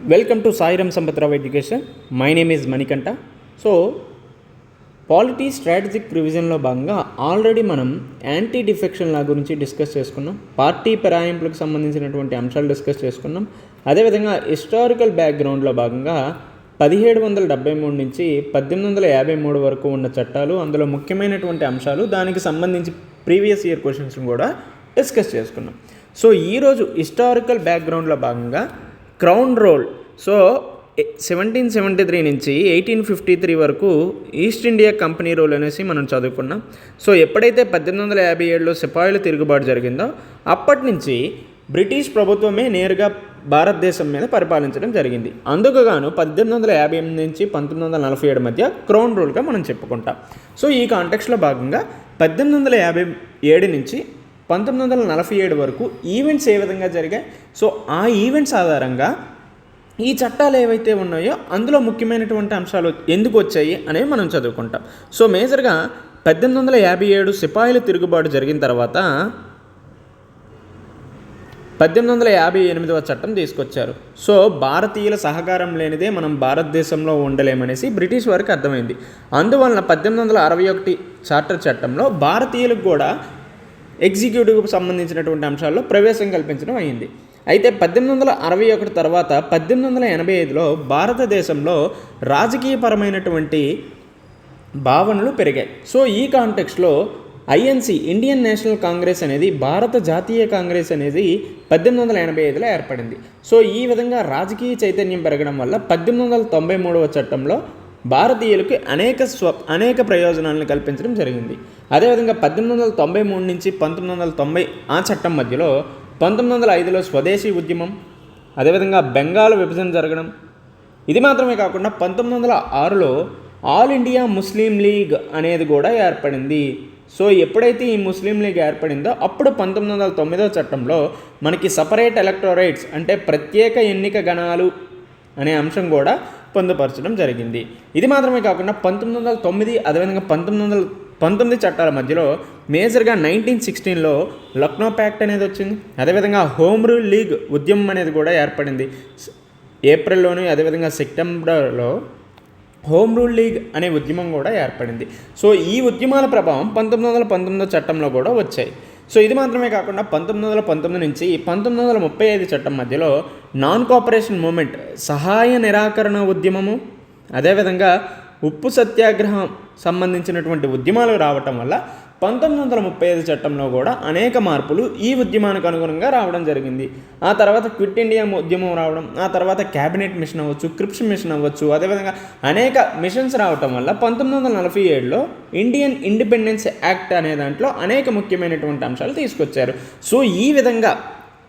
Welcome to Sairam Sampatrao education my name is Manikanta so polity strategic రివిజన్లో భాగంగా already మనం anti defection law గురించి discuss చేసుకున్నాం party పెరాయింపులకు సంబంధించినటువంటి అంశాలు డిస్కస్ చేసుకున్నాం అదేవిధంగా హిస్టారికల్ బ్యాక్గ్రౌండ్లో భాగంగా పదిహేడు వందల డెబ్బై మూడు నుంచి పద్దెనిమిది వందల యాభై మూడు వరకు ఉన్న చట్టాలు అందులో ముఖ్యమైనటువంటి అంశాలు దానికి సంబంధించి ప్రీవియస్ ఇయర్ క్వశ్చన్స్ కూడా డిస్కస్ చేసుకున్నాం సో ఈరోజు హిస్టారికల్ బ్యాక్గ్రౌండ్లో భాగంగా crown role. So seventeen seventy three నుంచి ఎయిటీన్ ఫిఫ్టీ త్రీ వరకు ఈస్ట్ ఇండియా కంపెనీ రోల్ అనేసి మనం చదువుకున్నాం. సో ఎప్పుడైతే పద్దెనిమిది వందల యాభై ఏడులో సిపాయిల తిరుగుబాటు జరిగిందో అప్పటి నుంచి బ్రిటిష్ ప్రభుత్వమే నేరుగా భారతదేశం మీద పరిపాలించడం జరిగింది. అందుకు గాను పద్దెనిమిది వందల యాభై ఎనిమిది నుంచి పంతొమ్మిది వందల నలభై ఏడు మధ్య క్రౌన్ రూల్గా మనం చెప్పుకుంటాం. సో ఈ కాంటెక్స్లో భాగంగా పద్దెనిమిది వందల యాభై ఏడు నుంచి పంతొమ్మిది వందల నలభై ఏడు వరకు ఈవెంట్స్ ఏ విధంగా జరిగాయి? సో ఆ ఈవెంట్స్ ఆధారంగా ఈ చట్టాలు ఏవైతే ఉన్నాయో అందులో ముఖ్యమైనటువంటి అంశాలు ఎందుకు వచ్చాయి అనేవి మనం చదువుకుంటాం. సో మేజర్గా పద్దెనిమిది వందల యాభై ఏడు సిపాయిల తిరుగుబాటు జరిగిన తర్వాత పద్దెనిమిది వందల యాభై ఎనిమిదవ చట్టం తీసుకొచ్చారు. సో భారతీయుల సహకారం లేనిదే మనం భారతదేశంలో ఉండలేమనేసి బ్రిటిష్ వారికి అర్థమైంది. అందువలన పద్దెనిమిది వందల అరవై ఒకటి చార్టర్ చట్టంలో భారతీయులకు కూడా ఎగ్జిక్యూటివ్కి సంబంధించినటువంటి అంశాల్లో ప్రవేశం కల్పించడం అయింది అయితే పద్దెనిమిది వందల అరవై ఒకటి తర్వాత పద్దెనిమిది వందల ఎనభై ఐదులో భారతదేశంలో రాజకీయపరమైనటువంటి భావనలు పెరిగాయి. సో ఈ కాంటెక్స్లో ఐఎన్సి ఇండియన్ నేషనల్ కాంగ్రెస్ అనేది భారత జాతీయ కాంగ్రెస్ అనేది పద్దెనిమిది వందల ఎనభై ఐదులో ఏర్పడింది. సో ఈ విధంగా రాజకీయ చైతన్యం పెరగడం వల్ల పద్దెనిమిది వందల తొంభై మూడవ చట్టంలో భారతీయులకు అనేక స్వ అనేక ప్రయోజనాలను కల్పించడం జరిగింది. అదేవిధంగా పద్దెనిమిది వందల తొంభై మూడు నుంచి పంతొమ్మిది వందల తొంభై ఆ చట్టం మధ్యలో పంతొమ్మిది వందల ఐదులో స్వదేశీ ఉద్యమం అదేవిధంగా బెంగాల్ విభజన జరగడం. ఇది మాత్రమే కాకుండా పంతొమ్మిది వందల ఆరులో ఆల్ ఇండియా ముస్లిం లీగ్ అనేది కూడా ఏర్పడింది. సో ఎప్పుడైతే ఈ ముస్లిం లీగ్ ఏర్పడిందో అప్పుడు పంతొమ్మిది వందల తొమ్మిదో చట్టంలో మనకి సపరేట్ ఎలక్టోరేట్స్ అంటే ప్రత్యేక ఎన్నిక గణాలు అనే అంశం కూడా పొందుపరచడం జరిగింది. ఇది మాత్రమే కాకుండా పంతొమ్మిది వందల తొమ్మిది అదేవిధంగా పంతొమ్మిది వందల పంతొమ్మిది చట్టాల మధ్యలో మేజర్గా నైన్టీన్ సిక్స్టీన్లో లక్నో ప్యాక్ట్ అనేది వచ్చింది. అదేవిధంగా హోమ్ రూల్ లీగ్ ఉద్యమం అనేది కూడా ఏర్పడింది. ఏప్రిల్లోను అదేవిధంగా సెప్టెంబర్లో హోమ్ రూల్ లీగ్ అనే ఉద్యమం కూడా ఏర్పడింది. సో ఈ ఉద్యమాల ప్రభావం పంతొమ్మిది వందల పంతొమ్మిదో చట్టంలో కూడా వచ్చాయి. సో ఇది మాత్రమే కాకుండా పంతొమ్మిది వందల పంతొమ్మిది నుంచి పంతొమ్మిది వందల ముప్పై ఐదు చట్టం మధ్యలో నాన్ కోఆపరేషన్ మూమెంట్ సహాయ నిరాకరణ ఉద్యమము అదేవిధంగా ఉప్పు సత్యాగ్రహం సంబంధించినటువంటి ఉద్యమాలు రావటం వల్ల పంతొమ్మిది వందల ముప్పై ఐదు చట్టంలో కూడా అనేక మార్పులు ఈ ఉద్యమానికి అనుగుణంగా రావడం జరిగింది. ఆ తర్వాత క్విట్ ఇండియా ఉద్యమం రావడం ఆ తర్వాత క్యాబినెట్ మిషన్ అవ్వచ్చు క్రిప్స్ మిషన్ అవ్వచ్చు అదేవిధంగా అనేక మిషన్స్ రావటం వల్ల పంతొమ్మిది వందల నలభై ఏడులో ఇండియన్ ఇండిపెండెన్స్ యాక్ట్ అనే దాంట్లో అనేక ముఖ్యమైనటువంటి అంశాలు తీసుకొచ్చారు. సో ఈ విధంగా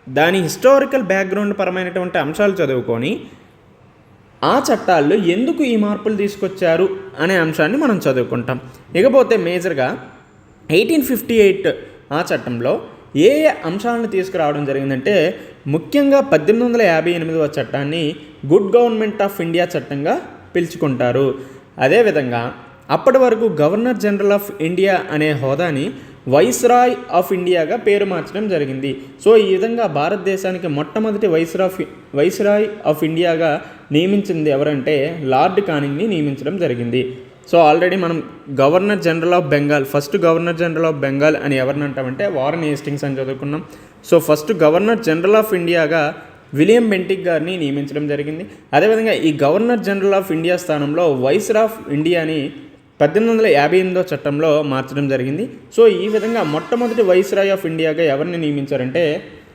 దాని హిస్టారికల్ బ్యాక్గ్రౌండ్ పరమైనటువంటి అంశాలు చదువుకొని ఆ చట్టాల్లో ఎందుకు ఈ మార్పులు తీసుకొచ్చారు అనే అంశాన్ని మనం చదువుకుంటాం. ఇకపోతే మేజర్గా ఎయిటీన్ ఫిఫ్టీ ఎయిట్ ఆ చట్టంలో ఏ ఏ అంశాలను తీసుకురావడం జరిగిందంటే ముఖ్యంగా పద్దెనిమిది వందల యాభై ఎనిమిదవ చట్టాన్ని గుడ్ గవర్నమెంట్ ఆఫ్ ఇండియా చట్టంగా పిలుచుకుంటారు. అదేవిధంగా అప్పటి వరకు గవర్నర్ జనరల్ ఆఫ్ ఇండియా అనే హోదాని వైస్రాయ్ ఆఫ్ ఇండియాగా పేరు మార్చడం జరిగింది. సో ఈ విధంగా భారతదేశానికి మొట్టమొదటి వైస్రాఫ్ వైస్రాయ్ ఆఫ్ ఇండియాగా నియమించింది ఎవరంటే లార్డ్ కానింగ్ని నియమించడం జరిగింది. సో ఆల్రెడీ మనం governor general of Bengal first governor general of Bengal అని ఎవరిని అంటామంటే వారన్ హేస్టింగ్స్ అని చదువుకున్నాం. So first governor general of ఇండియాగా William Bentinck గారిని నియమించడం జరిగింది. అదేవిధంగా ఈ గవర్నర్ జనరల్ ఆఫ్ ఇండియా స్థానంలో వైస్రా ఆఫ్ ఇండియాని పద్దెనిమిది వందల యాభై ఎనిమిదో చట్టంలో మార్చడం జరిగింది. సో ఈ విధంగా మొట్టమొదటి వైస్రాయ్ ఆఫ్ ఇండియాగా ఎవరిని నియమించారంటే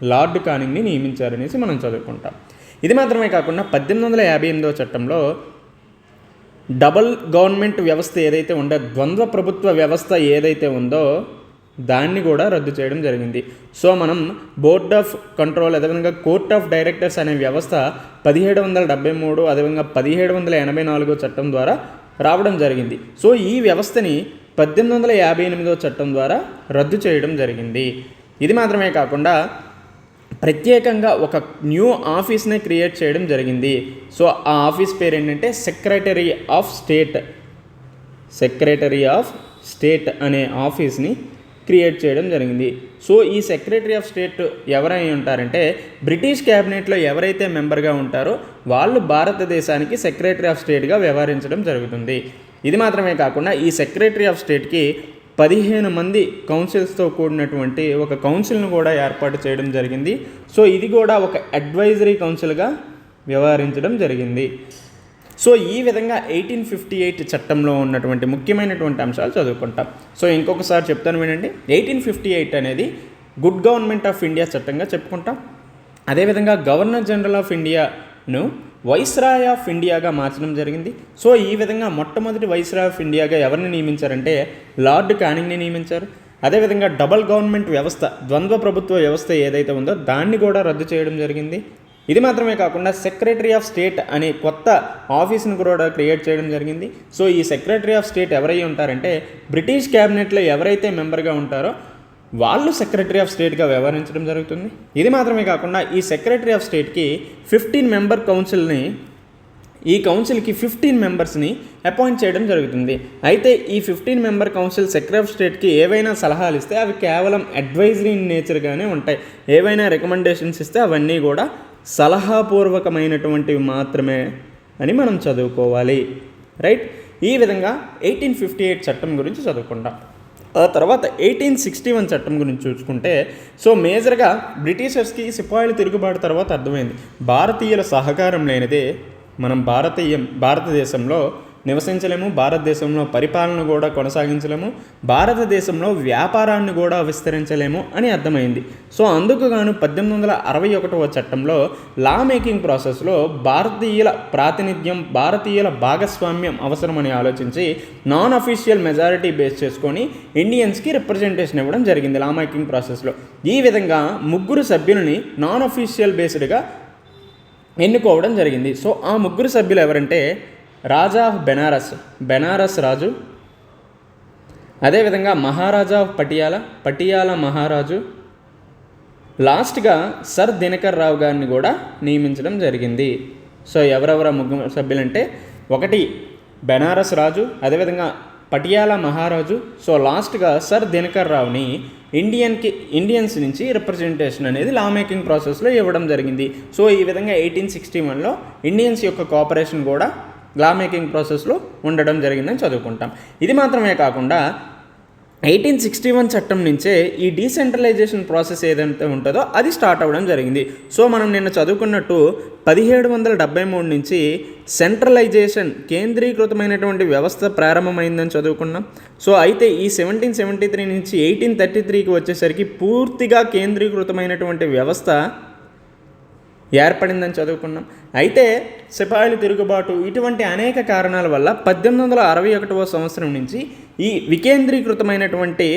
లార్డ్ కానింగ్ని నియమించారనేసి మనం చదువుకుంటాం. ఇది మాత్రమే కాకుండా పద్దెనిమిది వందల యాభై ఎనిమిదో చట్టంలో డబల్ గవర్నమెంట్ వ్యవస్థ ఏదైతే ఉందో ద్వంద్వ ప్రభుత్వ వ్యవస్థ ఏదైతే ఉందో దాన్ని కూడా రద్దు చేయడం జరిగింది. సో మనం బోర్డ్ ఆఫ్ కంట్రోల్ అదేవిధంగా కోర్ట్ ఆఫ్ డైరెక్టర్స్ అనే వ్యవస్థ పదిహేడు వందల డెబ్బై మూడు అదేవిధంగా పదిహేడు వందల ఎనభై నాలుగో చట్టం ద్వారా రావడం జరిగింది. సో ఈ వ్యవస్థని పద్దెనిమిది వందల యాభై ఎనిమిదో చట్టం ద్వారా రద్దు చేయడం జరిగింది. ఇది మాత్రమే కాకుండా ప్రత్యేకంగా ఒక న్యూ ఆఫీస్నే క్రియేట్ చేయడం జరిగింది. సో ఆ ఆఫీస్ పేరు ఏంటంటే secretary of state secretary of state అనే ఆఫీస్ని క్రియేట్ చేయడం జరిగింది. సో ఈ సెక్రటరీ ఆఫ్ స్టేట్ ఎవరై ఉంటారంటే బ్రిటిష్ క్యాబినెట్లో ఎవరైతే మెంబర్గా ఉంటారో వాళ్ళు భారతదేశానికి సెక్రటరీ ఆఫ్ స్టేట్గా వ్యవహరించడం జరుగుతుంది. ఇది మాత్రమే కాకుండా ఈ సెక్రటరీ ఆఫ్ స్టేట్కి పదిహేను మంది కౌన్సిల్స్తో కూడినటువంటి ఒక కౌన్సిల్ను కూడా ఏర్పాటు చేయడం జరిగింది. సో ఇది కూడా ఒక అడ్వైజరీ కౌన్సిల్గా వ్యవహరించడం జరిగింది. సో ఈ విధంగా ఎయిటీన్ ఫిఫ్టీ ఎయిట్ చట్టంలో ఉన్నటువంటి ముఖ్యమైనటువంటి అంశాలు చదువుకుంటాం. సో ఇంకొకసారి చెప్తాను వినండి. ఎయిటీన్ ఫిఫ్టీ ఎయిట్ అనేది గుడ్ గవర్నమెంట్ ఆఫ్ ఇండియా చట్టంగా చెప్పుకుంటాం. అదేవిధంగా గవర్నర్ జనరల్ ఆఫ్ ఇండియాను వైస్రాయ్ ఆఫ్ ఇండియాగా మార్చడం జరిగింది. సో ఈ విధంగా మొట్టమొదటి వైస్రాయ్ ఆఫ్ ఇండియాగా ఎవరిని నియమించారంటే లార్డ్ కానింగ్ని నియమించారు. అదేవిధంగా డబల్ గవర్నమెంట్ వ్యవస్థ ద్వంద్వ ప్రభుత్వ వ్యవస్థ ఏదైతే ఉందో దాన్ని కూడా రద్దు చేయడం జరిగింది. ఇది మాత్రమే కాకుండా సెక్రటరీ ఆఫ్ స్టేట్ అనే కొత్త ఆఫీస్ను కూడా క్రియేట్ చేయడం జరిగింది. సో ఈ సెక్రటరీ ఆఫ్ స్టేట్ ఎవరై ఉంటారంటే బ్రిటిష్ క్యాబినెట్లో ఎవరైతే మెంబర్గా ఉంటారో వాళ్ళు సెక్రటరీ ఆఫ్ స్టేట్గా వ్యవహరించడం జరుగుతుంది. ఇది మాత్రమే కాకుండా ఈ సెక్రటరీ ఆఫ్ స్టేట్కి ఫిఫ్టీన్ మెంబర్ కౌన్సిల్ని ఈ కౌన్సిల్కి ఫిఫ్టీన్ మెంబర్స్ని అపాయింట్ చేయడం జరుగుతుంది. అయితే ఈ fifteen member council secretary of స్టేట్కి ఏవైనా సలహాలు ఇస్తే అవి కేవలం అడ్వైజరీ ఇన్ నేచర్గానే ఉంటాయి. ఏవైనా రికమెండేషన్స్ ఇస్తే అవన్నీ కూడా సలహాపూర్వకమైనటువంటివి మాత్రమే అని మనం చదువుకోవాలి. రైట్ ఈ విధంగా ఎయిటీన్ ఫిఫ్టీ ఎయిట్ చట్టం గురించి చదువుకుంటాం ఆ తర్వాత ఎయిటీన్ సిక్స్టీ వన్ చట్టం గురించి చూసుకుంటే సో మేజర్గా బ్రిటిషర్స్కి సిపాయిల తిరుగుబాటు తర్వాత అర్థమైంది. భారతీయుల సహకారం లేనిదే మనం భారతీయం భారతదేశంలో నివసించలేము భారతదేశంలో పరిపాలన కూడా కొనసాగించలేము భారతదేశంలో వ్యాపారాన్ని కూడా విస్తరించలేము అని అర్థమైంది. సో అందుకు గాను పద్దెనిమిది వందల అరవై ఒకటవ చట్టంలో లా మేకింగ్ ప్రాసెస్లో భారతీయుల ప్రాతినిధ్యం భారతీయుల భాగస్వామ్యం అవసరమని ఆలోచించి నాన్ అఫీషియల్ మెజారిటీ బేస్ చేసుకొని ఇండియన్స్కి రిప్రజెంటేషన్ ఇవ్వడం జరిగింది లా మేకింగ్ ప్రాసెస్లో. ఈ విధంగా ముగ్గురు సభ్యులని నాన్ అఫీషియల్ బేస్డ్గా ఎన్నుకోవడం జరిగింది. సో ఆ ముగ్గురు సభ్యులు ఎవరంటే రాజా ఆఫ్ బెనారస్ బెనారస్ రాజు. అదేవిధంగా మహారాజా ఆఫ్ పటియాల పటియాల మహారాజు. లాస్ట్గా సర్ దినకర్ రావు గారిని కూడా నియమించడం జరిగింది. సో ఎవరెవర ముగ్గురు సభ్యులంటే ఒకటి బెనారస్ రాజు అదేవిధంగా పటియాల మహారాజు. సో లాస్ట్గా సర్ దినకర్ రావుని ఇండియన్కి ఇండియన్స్ నుంచి రిప్రజెంటేషన్ అనేది లా మేకింగ్ ప్రాసెస్లో ఇవ్వడం జరిగింది. సో ఈ విధంగా ఎయిటీన్ సిక్స్టీ వన్లో ఇండియన్స్ యొక్క కోఆపరేషన్ కూడా లా మేకింగ్ ప్రాసెస్లో ఉండడం జరిగిందని చదువుకుంటాం. ఇది మాత్రమే కాకుండా ఎయిటీన్ సిక్స్టీ వన్ చట్టం నుంచే ఈ డీసెంట్రలైజేషన్ ప్రాసెస్ ఏదైతే ఉంటుందో అది స్టార్ట్ అవ్వడం జరిగింది. సో మనం నిన్న చదువుకున్నట్టు పదిహేడు వందల డెబ్బై మూడు నుంచి సెంట్రలైజేషన్ కేంద్రీకృతమైనటువంటి వ్యవస్థ ప్రారంభమైందని చదువుకున్నాం. సో అయితే ఈ సెవెంటీన్ సెవెంటీ త్రీ నుంచి ఎయిటీన్ థర్టీ త్రీకి వచ్చేసరికి పూర్తిగా కేంద్రీకృతమైనటువంటి వ్యవస్థ ఏర్పడిందని చదువుకున్నాం. అయితే సిపాయిల తిరుగుబాటు ఇటువంటి అనేక కారణాల వల్ల పద్దెనిమిది వందల అరవై ఒకటవ సంవత్సరం నుంచి ఈ వికేంద్రీకృతమైనటువంటి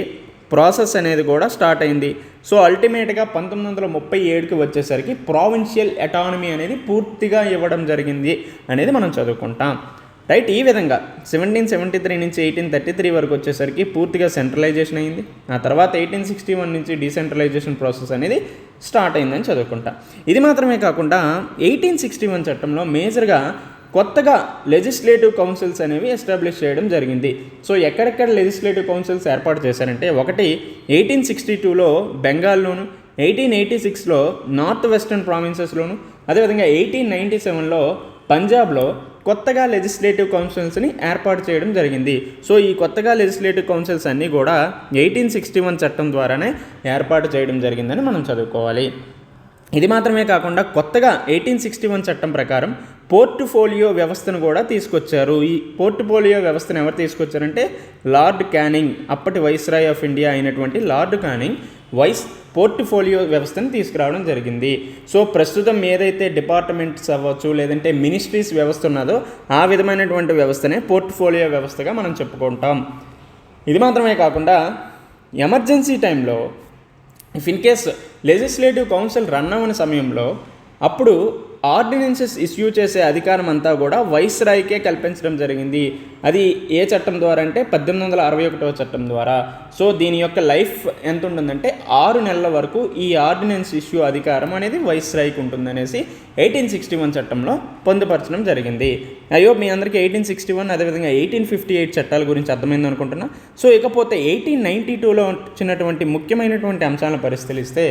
ప్రాసెస్ అనేది కూడా స్టార్ట్ అయింది. సో అల్టిమేట్గా పంతొమ్మిది వందల ముప్పై ఏడుకి వచ్చేసరికి ప్రావిన్షియల్ ఎటానమీ అనేది పూర్తిగా ఇవ్వడం జరిగింది అనేది మనం చదువుకుంటాం. రైట్ ఈ విధంగా సెవెంటీన్ సెవెంటీ త్రీ నుంచి ఎయిటీన్ థర్టీ త్రీ వరకు వచ్చేసరికి పూర్తిగా సెంట్రలైజేషన్ అయింది. ఆ తర్వాత ఎయిటీన్ సిక్స్టీ వన్ నుంచి డీసెంట్రలైజేషన్ ప్రాసెస్ అనేది స్టార్ట్ అయిందని చదువుకుంటా. ఇది మాత్రమే కాకుండా ఎయిటీన్ సిక్స్టీ వన్ చట్టంలో మేజర్గా కొత్తగా లెజిస్లేటివ్ కౌన్సిల్స్ అనేవి ఎస్టాబ్లిష్ చేయడం జరిగింది. సో ఎక్కడెక్కడ లెజిస్లేటివ్ కౌన్సిల్స్ ఏర్పాటు చేశారంటే ఒకటి ఎయిటీన్ సిక్స్టీ టూలో బెంగాల్లోను ఎయిటీన్ ఎయిటీ సిక్స్లో నార్త్ వెస్టర్న్ ప్రావిన్సెస్లోను అదేవిధంగా ఎయిటీన్ నైంటీ సెవెన్లో పంజాబ్లో కొత్తగా లెజిస్లేటివ్ కౌన్సిల్స్ని ఏర్పాటు చేయడం జరిగింది. సో ఈ కొత్తగా లెజిస్లేటివ్ కౌన్సిల్స్ అన్నీ కూడా ఎయిటీన్ సిక్స్టీ వన్ చట్టం ద్వారానే ఏర్పాటు చేయడం జరిగిందని మనం చదువుకోవాలి. ఇది మాత్రమే కాకుండా కొత్తగా ఎయిటీన్ సిక్స్టీ వన్ చట్టం ప్రకారం పోర్ట్ఫోలియో వ్యవస్థను కూడా తీసుకొచ్చారు. ఈ పోర్ట్ఫోలియో వ్యవస్థను ఎవరు తీసుకొచ్చారంటే లార్డ్ క్యానింగ్ అప్పటి వైస్రాయ్ ఆఫ్ ఇండియా అయినటువంటి లార్డ్ క్యానింగ్ వైస్ పోర్ట్ఫోలియో వ్యవస్థను తీసుకురావడం జరిగింది. సో ప్రస్తుతం ఏదైతే డిపార్ట్మెంట్స్ అవ్వచ్చు లేదంటే మినిస్ట్రీస్ వ్యవస్థ ఉన్నదో ఆ విధమైనటువంటి వ్యవస్థనే పోర్ట్ఫోలియో వ్యవస్థగా మనం చెప్పుకుంటాం. ఇది మాత్రమే కాకుండా ఎమర్జెన్సీ టైంలో if in case legislative council run అవ్వని సమయంలో అప్పుడు ఆర్డినెన్సెస్ ఇష్యూ చేసే అధికారం అంతా కూడా వైస్రాయ్కే కల్పించడం జరిగింది. అది ఏ చట్టం ద్వారా అంటే పద్దెనిమిది వందల అరవై ఒకటవ చట్టం ద్వారా. సో దీని యొక్క లైఫ్ ఎంత ఉంటుందంటే ఆరు నెలల వరకు ఈ ఆర్డినెన్స్ ఇష్యూ అధికారం అనేది వైస్రాయ్కి ఉంటుందనేసి ఎయిటీన్ సిక్స్టీ వన్ చట్టంలో పొందుపరచడం జరిగింది. అయ్యో మీ అందరికీ ఎయిటీన్ సిక్స్టీ వన్ అదేవిధంగా ఎయిటీన్ ఫిఫ్టీ ఎయిట్ చట్టాల గురించి అర్థమైంది అనుకుంటున్నా. సో ఇకపోతే ఎయిటీన్ నైంటీ టూలో వచ్చినటువంటి ముఖ్యమైనటువంటి అంశాలను పరిశీలిస్తే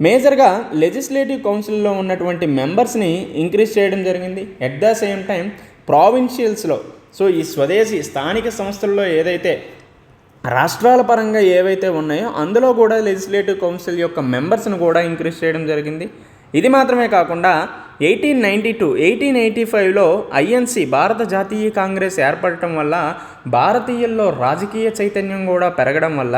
మేజర్గా లెజిస్లేటివ్ కౌన్సిల్లో ఉన్నటువంటి మెంబర్స్ని ఇంక్రీజ్ చేయడం జరిగింది. ఎట్ ద సేమ్ టైం ప్రావిన్షియల్స్లో సో ఈ స్వదేశీ స్థానిక సంస్థల్లో ఏదైతే రాష్ట్రాల పరంగా ఏవైతే ఉన్నాయో అందులో కూడా లెజిస్లేటివ్ కౌన్సిల్ యొక్క మెంబర్స్ను కూడా ఇంక్రీజ్ చేయడం జరిగింది. ఇది మాత్రమే కాకుండా eighteen ninety two eighteen eighty ఫైవ్లో ఐఎన్సి భారత జాతీయ కాంగ్రెస్ ఏర్పడటం వల్ల భారతీయుల్లో రాజకీయ చైతన్యం కూడా పెరగడం వల్ల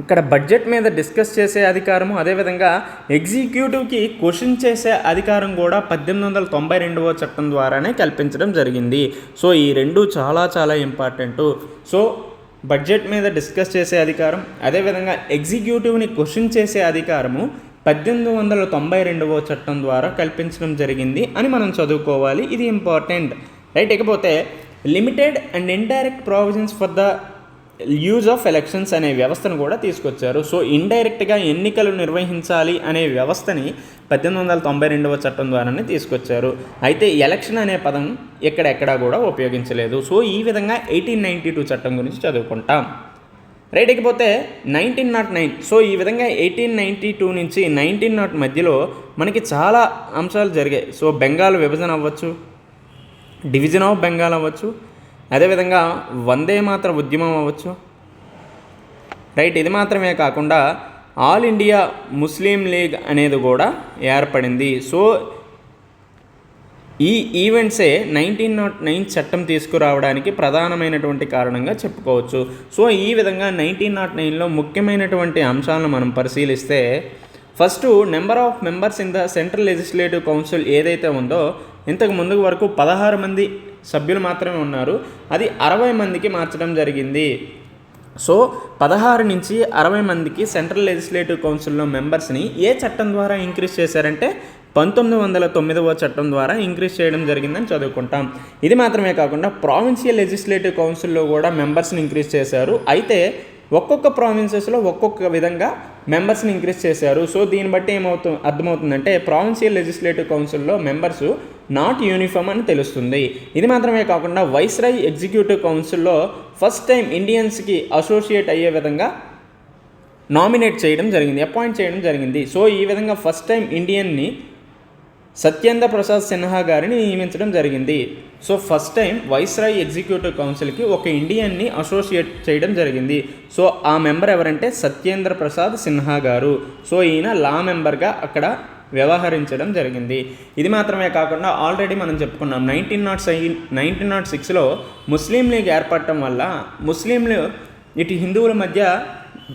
ఇక్కడ బడ్జెట్ మీద డిస్కస్ చేసే అధికారము అదేవిధంగా ఎగ్జిక్యూటివ్కి క్వశ్చన్ చేసే అధికారం కూడా పద్దెనిమిది వందల తొంభై రెండవ చట్టం ద్వారానే కల్పించడం జరిగింది. సో ఈ రెండు చాలా చాలా ఇంపార్టెంట్. సో బడ్జెట్ మీద డిస్కస్ చేసే అధికారం అదేవిధంగా ఎగ్జిక్యూటివ్ని క్వశ్చన్ చేసే అధికారము పద్దెనిమిది వందల తొంభై రెండవ చట్టం ద్వారా కల్పించడం జరిగింది అని మనం చదువుకోవాలి. ఇది ఇంపార్టెంట్. రైట్ ఇకపోతే limited and indirect provisions for the use of elections అనే వ్యవస్థను కూడా తీసుకొచ్చారు. సో ఇండైరెక్ట్గా ఎన్నికలు నిర్వహించాలి అనే వ్యవస్థని పద్దెనిమిది వందల తొంభై రెండవ చట్టం ద్వారానే తీసుకొచ్చారు. అయితే ఎలక్షన్ అనే పదం ఎక్కడెక్కడా కూడా ఉపయోగించలేదు. సో ఈ విధంగా ఎయిటీన్ నైంటీ టూ చట్టం గురించి చదువుకుంటాం. రైట్ ఇకపోతే నైన్టీన్ నాట్ నైన్ సో ఈ విధంగా ఎయిటీన్ నైంటీ టూ నుంచి నైన్టీన్ నాట్ oh మధ్యలో మనకి చాలా అంశాలు జరిగాయి. సో బెంగాల్ విభజన అవ్వచ్చు డివిజన్ ఆఫ్ బెంగాల్ అవ్వచ్చు అదేవిధంగా వందే మాత్ర ఉద్యమం అవ్వచ్చు. రైట్ ఇది మాత్రమే కాకుండా ఆల్ ఇండియా ముస్లిం లీగ్ అనేది కూడా ఏర్పడింది. సో ఈ ఈవెంట్సే నైన్టీన్ నాట్ నైన్ చట్టం తీసుకురావడానికి ప్రధానమైనటువంటి కారణంగా చెప్పుకోవచ్చు. సో ఈ విధంగా నైన్టీన్ నాట్ నైన్లో ముఖ్యమైనటువంటి అంశాలను మనం పరిశీలిస్తే first number of members in the central legislative council ఏదైతే ఉందో ఇంతకు ముందు వరకు పదహారు మంది సభ్యులు మాత్రమే ఉన్నారు. అది అరవై మందికి మార్చడం జరిగింది. సో పదహారు నుంచి అరవై మందికి సెంట్రల్ లెజిస్లేటివ్ కౌన్సిల్లో మెంబర్స్ని ఏ చట్టం ద్వారా ఇంక్రీజ్ చేశారంటే పంతొమ్మిది వందల తొమ్మిదవ చట్టం ద్వారా ఇంక్రీజ్ చేయడం జరిగిందని చదువుకుంటాం. ఇది మాత్రమే కాకుండా ప్రావిన్షియల్ లెజిస్లేటివ్ కౌన్సిల్లో కూడా మెంబర్స్ని ఇంక్రీజ్ చేశారు. అయితే ఒక్కొక్క ప్రావిన్సెస్లో ఒక్కొక్క విధంగా మెంబర్స్ని ఇంక్రీజ్ చేశారు. సో దీన్ని బట్టి ఏమవుతు అర్థమవుతుందంటే ప్రావిన్షియల్ లెజిస్లేటివ్ కౌన్సిల్లో మెంబర్స్ నాట్ యూనిఫామ్ అని తెలుస్తుంది. ఇది మాత్రమే కాకుండా వైస్రాయ్ ఎగ్జిక్యూటివ్ కౌన్సిల్లో ఫస్ట్ టైం ఇండియన్స్కి అసోసియేట్ అయ్యే విధంగా నామినేట్ చేయడం జరిగింది అపాయింట్ చేయడం జరిగింది. సో ఈ విధంగా ఫస్ట్ టైం ఇండియన్ని సత్యేంద్ర ప్రసాద్ సిన్హా గారిని నియమించడం జరిగింది. So first time viceroy executive కౌన్సిల్కి ఒక ఇండియన్ని అసోసియేట్ చేయడం జరిగింది. సో ఆ మెంబర్ ఎవరంటే సత్యేంద్ర ప్రసాద్ సిన్హా గారు. సో ఈయన లా మెంబర్గా అక్కడ వ్యవహరించడం జరిగింది. ఇది మాత్రమే కాకుండా ఆల్రెడీ మనం చెప్పుకున్నాం నైన్టీన్ నాట్ సై నైన్టీన్ నాట్ సిక్స్లో ముస్లిం లీగ్ ఏర్పడటం వల్ల ముస్లింలు ఇటు హిందువుల మధ్య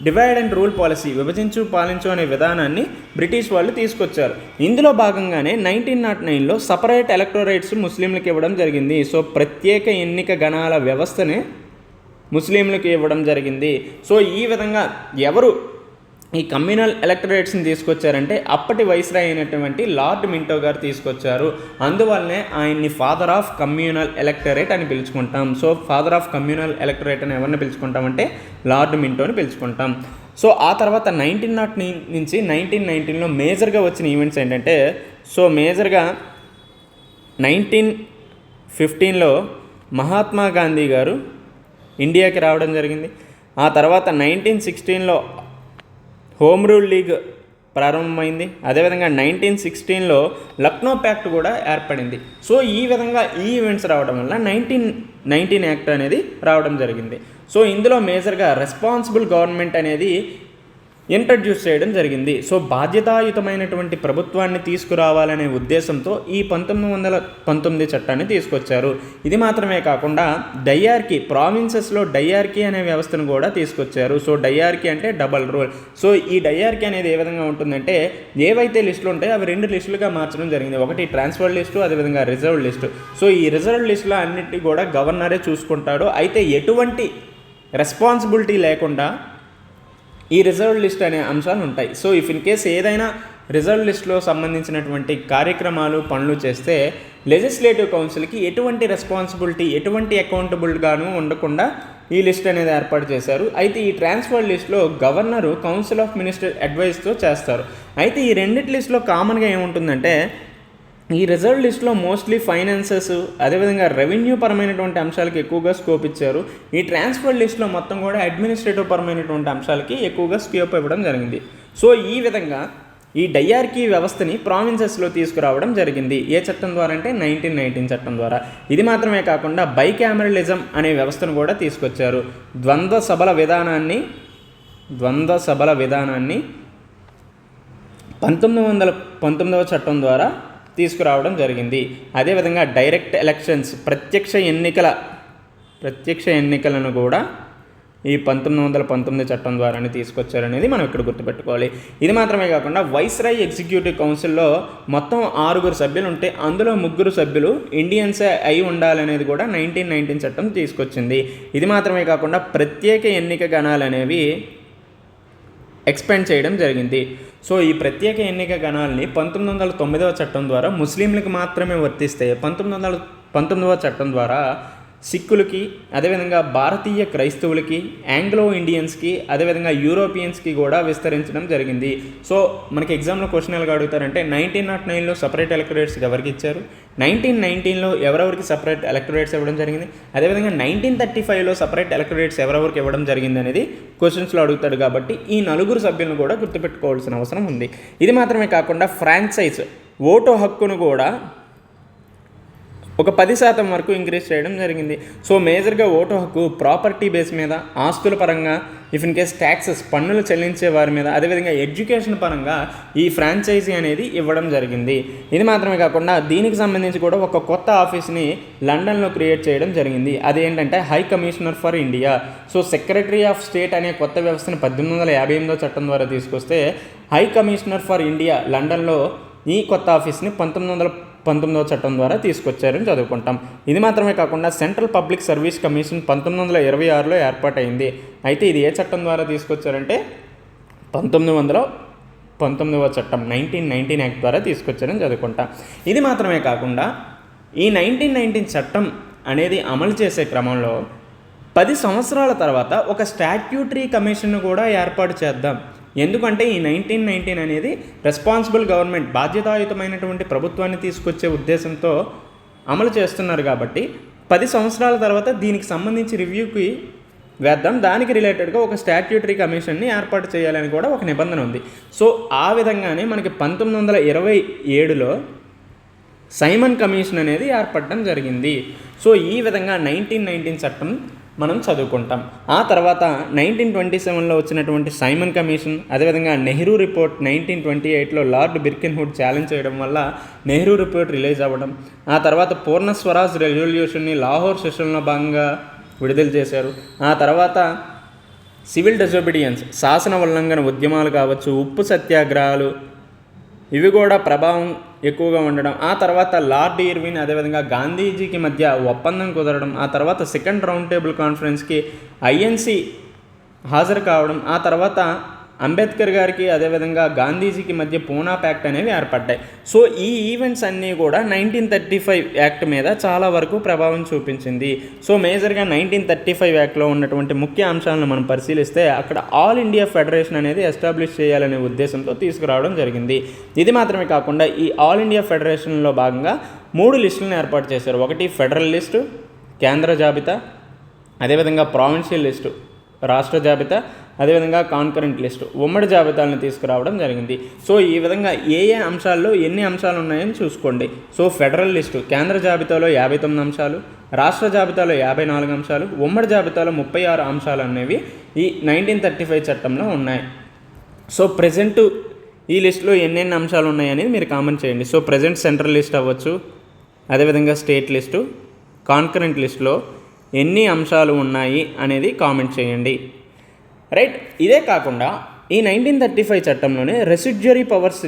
డివైడ్ అండ్ రూల్ పాలసీ విభజించు పాలించు అనే విధానాన్ని బ్రిటిష్ వాళ్ళు తీసుకొచ్చారు. ఇందులో భాగంగానే నైన్టీన్ నాట్ నైన్లో సపరేట్ ఎలక్టోరేట్స్ ముస్లింలకు ఇవ్వడం జరిగింది. సో ప్రత్యేక ఎన్నిక గణాల వ్యవస్థని ముస్లింలకు ఇవ్వడం జరిగింది. సో ఈ విధంగా ఎవరు ఈ కమ్యూనల్ ఎలక్టరేట్స్ని తీసుకొచ్చారంటే అప్పటి వైస్రాయ్ అయినటువంటి లార్డ్ మింటో గారు తీసుకొచ్చారు. అందువల్లనే ఆయన్ని ఫాదర్ ఆఫ్ కమ్యూనల్ ఎలక్టరేట్ అని పిలుచుకుంటాం. So father of communal electorate అని ఎవరిని పిలుచుకుంటామంటే లార్డ్ మింటోని పిలుచుకుంటాం. సో ఆ తర్వాత నైన్టీన్ నాట్ నుంచి నైన్టీన్ నైన్టీన్లో మేజర్గా వచ్చిన ఈవెంట్స్ ఏంటంటే సో మేజర్గా నైన్టీన్ ఫిఫ్టీన్లో మహాత్మా గాంధీ గారు ఇండియాకి రావడం జరిగింది. ఆ తర్వాత నైన్టీన్ సిక్స్టీన్లో హోమ్ రూల్ లీగ్ ప్రారంభమైంది. అదేవిధంగా నైన్టీన్ సిక్స్టీన్లో లక్నో ప్యాక్ట్ కూడా ఏర్పడింది. సో ఈ విధంగా ఈ ఈవెంట్స్ రావడం వల్ల నైన్టీన్ నైన్టీన్ యాక్ట్ అనేది రావడం జరిగింది. సో ఇందులో మేజర్గా రెస్పాన్సిబుల్ గవర్నమెంట్ అనేది ఇంట్రడ్యూస్ చేయడం జరిగింది. సో బాధ్యతాయుతమైనటువంటి ప్రభుత్వాన్ని తీసుకురావాలనే ఉద్దేశంతో ఈ పంతొమ్మిది వందల పంతొమ్మిది చట్టాన్ని తీసుకొచ్చారు. ఇది మాత్రమే కాకుండా డయ్యార్కి ప్రావిన్సెస్లో డయ్యార్కి అనే వ్యవస్థను కూడా తీసుకొచ్చారు. సో డయ్యార్కి అంటే డబల్ రూల్. సో ఈ డయ్యార్కి అనేది ఏ విధంగా ఉంటుందంటే ఏవైతే లిస్టులు ఉంటాయో అవి రెండు లిస్టులుగా మార్చడం జరిగింది. ఒకటి ట్రాన్స్ఫర్ లిస్టు అదేవిధంగా రిజర్వ్ లిస్టు. సో ఈ రిజర్వ్ లిస్టులో అన్నిటి కూడా గవర్నరే చూసుకుంటాడు. అయితే ఎటువంటి రెస్పాన్సిబిలిటీ లేకుండా ఈ రిజర్వ్ లిస్ట్ అనే అంశాలు ఉంటాయి. సో ఇఫ్ ఇన్ కేస్ ఏదైనా రిజర్వ్ లిస్ట్లో సంబంధించినటువంటి కార్యక్రమాలు పనులు చేస్తే లెజిస్లేటివ్ కౌన్సిల్కి ఎటువంటి రెస్పాన్సిబిలిటీ ఎటువంటి అకౌంటబుల్గాను ఉండకుండా ఈ లిస్ట్ అనేది ఏర్పాటు చేశారు. అయితే ఈ ట్రాన్స్ఫర్ లిస్ట్లో గవర్నరు కౌన్సిల్ ఆఫ్ మినిస్టర్ అడ్వైస్తో చేస్తారు. అయితే ఈ రెండిటి లిస్ట్లో కామన్గా ఏముంటుందంటే ఈ రిజర్వ్ లిస్ట్లో మోస్ట్లీ ఫైనాన్సెస్ అదేవిధంగా రెవెన్యూ పరమైనటువంటి అంశాలకి ఎక్కువగా స్కోప్ ఇచ్చారు. ఈ ట్రాన్స్ఫర్ లిస్ట్లో మొత్తం కూడా అడ్మినిస్ట్రేటివ్ పరమైనటువంటి అంశాలకి ఎక్కువగా స్కోప్ ఇవ్వడం జరిగింది. సో ఈ విధంగా ఈ డైఆర్కీ వ్యవస్థని ప్రావిన్సెస్లో తీసుకురావడం జరిగింది. ఏ చట్టం ద్వారా అంటే నైన్టీన్ నైన్టీన్ చట్టం ద్వారా. ఇది మాత్రమే కాకుండా బైకామరలిజం అనే వ్యవస్థను కూడా తీసుకొచ్చారు. ద్వంద్వ సభల విధానాన్ని ద్వంద్వ సభల విధానాన్ని పంతొమ్మిది వందల పంతొమ్మిదవ చట్టం ద్వారా తీసుకురావడం జరిగింది. అదేవిధంగా డైరెక్ట్ ఎలక్షన్స్ ప్రత్యక్ష ఎన్నికల ప్రత్యక్ష ఎన్నికలను కూడా ఈ పంతొమ్మిది వందల పంతొమ్మిది చట్టం ద్వారానే తీసుకొచ్చారనేది మనం ఇక్కడ గుర్తుపెట్టుకోవాలి. ఇది మాత్రమే కాకుండా వైస్రాయ్ ఎగ్జిక్యూటివ్ కౌన్సిల్లో మొత్తం ఆరుగురు సభ్యులు ఉంటే అందులో ముగ్గురు సభ్యులు ఇండియన్సే అయి ఉండాలనేది కూడా నైన్టీన్ నైన్టీన్ చట్టం తీసుకొచ్చింది. ఇది మాత్రమే కాకుండా ప్రత్యేక ఎన్నిక గణాలు అనేవి ఎక్స్పెండ్ చేయడం జరిగింది. సో ఈ ప్రత్యేక ఎన్నిక గణాలని పంతొమ్మిది వందల తొమ్మిదవ చట్టం ద్వారా ముస్లింలకు మాత్రమే వర్తిస్తే పంతొమ్మిది వందల పంతొమ్మిదవ చట్టం ద్వారా సిక్కులకి అదేవిధంగా భారతీయ క్రైస్తవులకి ఆంగ్లో ఇండియన్స్కి అదేవిధంగా యూరోపియన్స్కి కూడా విస్తరించడం జరిగింది. సో మనకి ఎగ్జామ్లో క్వశ్చన్ ఎలాగ అడుగుతారంటే నైన్టీన్ నాట్ నైన్లో సపరేట్ ఎలక్టరేట్స్ ఎవరికి ఇచ్చారు? నైన్టీన్ నైన్టీన్లో ఎవరెవరికి సపరేట్ ఎలక్టరేట్స్ ఇవ్వడం జరిగింది? అదేవిధంగా నైన్టీన్ థర్టీ ఫైవ్లో సపరేట్ ఎలక్టరేట్స్ ఎవరెవరికి ఇవ్వడం జరిగింది అనేది క్వశ్చన్స్లో అడుగుతాడు కాబట్టి ఈ నలుగురు సభ్యులను కూడా గుర్తుపెట్టుకోవాల్సిన అవసరం ఉంది. ఇది మాత్రమే కాకుండా ఫ్రాంచైజ్ ఓటు హక్కును కూడా ఒక పది శాతం వరకు ఇంక్రీజ్ చేయడం జరిగింది. సో మేజర్గా ఓటు హక్కు ప్రాపర్టీ బేస్ మీద ఆస్తుల పరంగా ఇఫ్ ఇన్ కేస్ ట్యాక్సెస్ పన్నులు చెల్లించే వారి మీద అదేవిధంగా ఎడ్యుకేషన్ పరంగా ఈ ఫ్రాంచైజీ అనేది ఇవ్వడం జరిగింది. ఇది మాత్రమే కాకుండా దీనికి సంబంధించి కూడా ఒక కొత్త ఆఫీస్ని లండన్లో క్రియేట్ చేయడం జరిగింది. అది ఏంటంటే high commissioner for India. So secretary of state అనే కొత్త వ్యవస్థను పద్దెనిమిది వందల యాభై ఎనిమిదో చట్టం ద్వారా తీసుకొస్తే హై కమిషనర్ ఫర్ ఇండియా లండన్లో ఈ కొత్త ఆఫీస్ని పంతొమ్మిది వందల పంతొమ్మిదవ చట్టం ద్వారా తీసుకొచ్చారని చదువుకుంటాం. ఇది మాత్రమే కాకుండా సెంట్రల్ పబ్లిక్ సర్వీస్ కమిషన్ పంతొమ్మిది వందల ఇరవై ఆరులో ఏర్పాటైంది. అయితే ఇది ఏ చట్టం ద్వారా తీసుకొచ్చారంటే పంతొమ్మిది వందల పంతొమ్మిదవ చట్టం నైన్టీన్ నైన్టీన్ యాక్ట్ ద్వారా తీసుకొచ్చారని చదువుకుంటాం. ఇది మాత్రమే కాకుండా ఈ నైన్టీన్ నైన్టీన్ చట్టం అనేది అమలు చేసే క్రమంలో పది సంవత్సరాల తర్వాత ఒక స్టాట్యూటరీ కమిషన్ను కూడా ఏర్పాటు చేద్దాం. ఎందుకంటే ఈ నైన్టీన్ నైన్టీన్ అనేది రెస్పాన్సిబుల్ గవర్నమెంట్ బాధ్యతాయుతమైనటువంటి ప్రభుత్వాన్ని తీసుకొచ్చే ఉద్దేశంతో అమలు చేస్తున్నారు కాబట్టి పది సంవత్సరాల తర్వాత దీనికి సంబంధించి రివ్యూకి వేద్దాం. దానికి రిలేటెడ్గా ఒక స్టాట్యూటరీ కమిషన్ని ఏర్పాటు చేయాలని కూడా ఒక నిబంధన ఉంది. సో ఆ విధంగానే మనకి పంతొమ్మిది వందల ఇరవై ఏడులో సైమన్ కమిషన్ అనేది ఏర్పడడం జరిగింది. సో ఈ విధంగా నైన్టీన్ నైన్టీన్ చట్టం మనం చదువుకుంటాం. ఆ తర్వాత నైన్టీన్ ట్వంటీ సెవెన్లో వచ్చినటువంటి సైమన్ కమిషన్ అదేవిధంగా నెహ్రూ రిపోర్ట్ నైన్టీన్ ట్వంటీ ఎయిట్లో లార్డ్ బిర్కిన్హుడ్ ఛాలెంజ్ చేయడం వల్ల నెహ్రూ రిపోర్ట్ రిలీజ్ అవ్వడం. ఆ తర్వాత పూర్ణ స్వరాజ్ రెజల్యూషన్ని లాహోర్ సెషన్లో భాగంగా విడుదల చేశారు. ఆ తర్వాత సివిల్ డిజోబిడియన్స్ శాసన ఉల్లంఘన ఉద్యమాలు కావచ్చు ఉప్పు సత్యాగ్రహాలు ఇవి కూడా ప్రభావం ఎక్కువగా ఉండడం. ఆ తర్వాత లార్డ్ ఇర్విన్ అదేవిధంగా గాంధీజీకి మధ్య ఒప్పందం కుదరడం. ఆ తర్వాత సెకండ్ రౌండ్ టేబుల్ కాన్ఫరెన్స్కి ఐఎన్సి హాజరు కావడం. ఆ తర్వాత అంబేద్కర్ గారికి అదేవిధంగా గాంధీజీకి మధ్య పూనా ప్యాక్ట్ అనేవి ఏర్పడ్డాయి. సో ఈ ఈవెంట్స్ అన్నీ కూడా నైన్టీన్ థర్టీ ఫైవ్ యాక్ట్ మీద చాలా వరకు ప్రభావం చూపించింది. సో మేజర్గా నైన్టీన్ థర్టీ ఫైవ్ యాక్ట్లో ఉన్నటువంటి ముఖ్య అంశాలను మనం పరిశీలిస్తే అక్కడ ఆల్ ఇండియా ఫెడరేషన్ అనేది ఎస్టాబ్లిష్ చేయాలనే ఉద్దేశంతో తీసుకురావడం జరిగింది. ఇది మాత్రమే కాకుండా ఈ ఆల్ ఇండియా ఫెడరేషన్లో భాగంగా మూడు లిస్టులను ఏర్పాటు చేశారు. ఒకటి ఫెడరల్ లిస్టు కేంద్ర జాబితా అదేవిధంగా ప్రావిన్షియల్ లిస్టు రాష్ట్ర జాబితా అదేవిధంగా కాన్కరెంట్ లిస్టు ఉమ్మడి జాబితాలను తీసుకురావడం జరిగింది. సో ఈ విధంగా ఏ ఏ అంశాల్లో ఎన్ని అంశాలు ఉన్నాయని చూసుకోండి. సో ఫెడరల్ లిస్టు కేంద్ర జాబితాలో యాభై తొమ్మిది అంశాలు రాష్ట్ర జాబితాలో యాభై నాలుగు అంశాలు ఉమ్మడి జాబితాలో ముప్పై ఆరు అంశాలు అనేవి ఈ నైన్టీన్ థర్టీ ఫైవ్ చట్టంలో ఉన్నాయి. సో ప్రజెంట్ ఈ లిస్టులో ఎన్నెన్ని అంశాలు ఉన్నాయనేది మీరు కామెంట్ చేయండి. సో ప్రజెంట్ సెంట్రల్ లిస్ట్ అవ్వచ్చు అదేవిధంగా స్టేట్ లిస్టు కాన్కరెంట్ లిస్టులో ఎన్ని అంశాలు ఉన్నాయి అనేది కామెంట్ చేయండి. రైట్ ఇదే కాకుండా ఈ నైన్టీన్ థర్టీ ఫైవ్ చట్టంలోనే రెసిడ్యురీ పవర్స్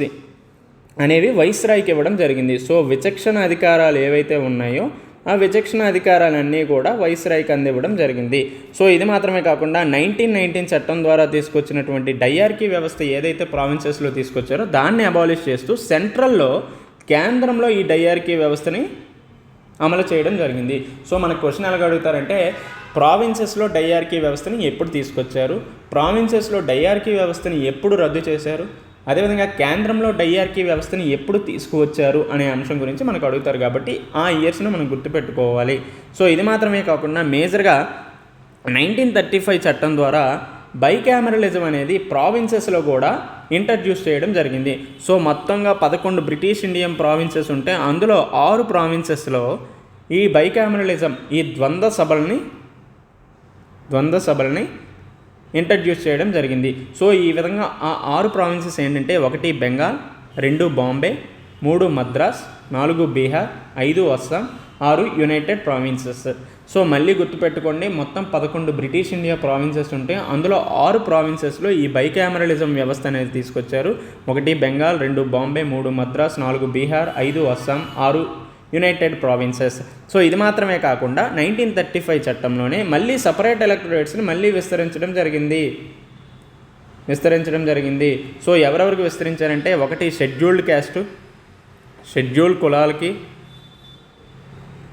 అనేవి వైస్రాయ్కి ఇవ్వడం జరిగింది. సో విచక్షణ అధికారాలు ఏవైతే ఉన్నాయో ఆ విచక్షణ అధికారాలన్నీ కూడా వైస్రాయ్కి అందివ్వడం జరిగింది. సో ఇది మాత్రమే కాకుండా నైన్టీన్ నైన్టీన్ చట్టం ద్వారా తీసుకొచ్చినటువంటి డైఆర్కీ వ్యవస్థ ఏదైతే ప్రావిన్సెస్లో తీసుకొచ్చారో దాన్ని అబాలిష్ చేస్తూ సెంట్రల్లో కేంద్రంలో ఈ డైఆర్కీ వ్యవస్థని అమలు చేయడం జరిగింది. సో మనకు క్వశ్చన్ ఎలాగ అడుగుతారంటే ప్రావిన్సెస్లో డైఆర్కీ వ్యవస్థని ఎప్పుడు తీసుకొచ్చారు? ప్రావిన్సెస్లో డైఆర్కీ వ్యవస్థని ఎప్పుడు రద్దు చేశారు? అదేవిధంగా కేంద్రంలో డైఆర్కీ వ్యవస్థని ఎప్పుడు తీసుకువచ్చారు అనే అంశం గురించి మనకు అడుగుతారు కాబట్టి ఆ ఇయర్స్ను మనం గుర్తుపెట్టుకోవాలి. సో ఇది మాత్రమే కాకుండా మేజర్గా నైన్టీన్ థర్టీ ఫైవ్ చట్టం ద్వారా బైకామరలిజం అనేది ప్రావిన్సెస్లో కూడా ఇంట్రడ్యూస్ చేయడం జరిగింది. సో మొత్తంగా పదకొండు బ్రిటిష్ ఇండియన్ ప్రావిన్సెస్ ఉంటే అందులో ఆరు ప్రావిన్సెస్లో ఈ బైకామరలిజం ఈ ద్వంద్వ సభల్ని ద్వంద్వ సభలని ఇంట్రడ్యూస్ చేయడం జరిగింది. సో ఈ విధంగా ఆ ఆరు ప్రావిన్సెస్ ఏంటంటే ఒకటి బెంగాల్ రెండు బాంబే మూడు మద్రాస్ నాలుగు బీహార్ ఐదు అస్సాం ఆరు యునైటెడ్ ప్రావిన్సెస్ సో మళ్ళీ గుర్తుపెట్టుకోండి మొత్తం పదకొండు బ్రిటిష్ ఇండియా ప్రావిన్సెస్ ఉంటే అందులో ఆరు ప్రావిన్సెస్లో ఈ బైకామరలిజం వ్యవస్థ అనేది తీసుకొచ్చారు. ఒకటి బెంగాల్ రెండు బాంబే మూడు మద్రాస్ నాలుగు బీహార్ ఐదు అస్సాం ఆరు యునైటెడ్ ప్రావిన్సెస్. సో ఇది మాత్రమే కాకుండా నైన్టీన్ థర్టీ ఫైవ్ చట్టంలోనే మళ్ళీ సపరేట్ ఎలక్టరేట్స్ని మళ్ళీ విస్తరించడం జరిగింది. విస్తరించడం జరిగింది. సో ఎవరెవరికి విస్తరించారంటే ఒకటి షెడ్యూల్డ్ క్యాస్ట్ షెడ్యూల్డ్ కులాలకి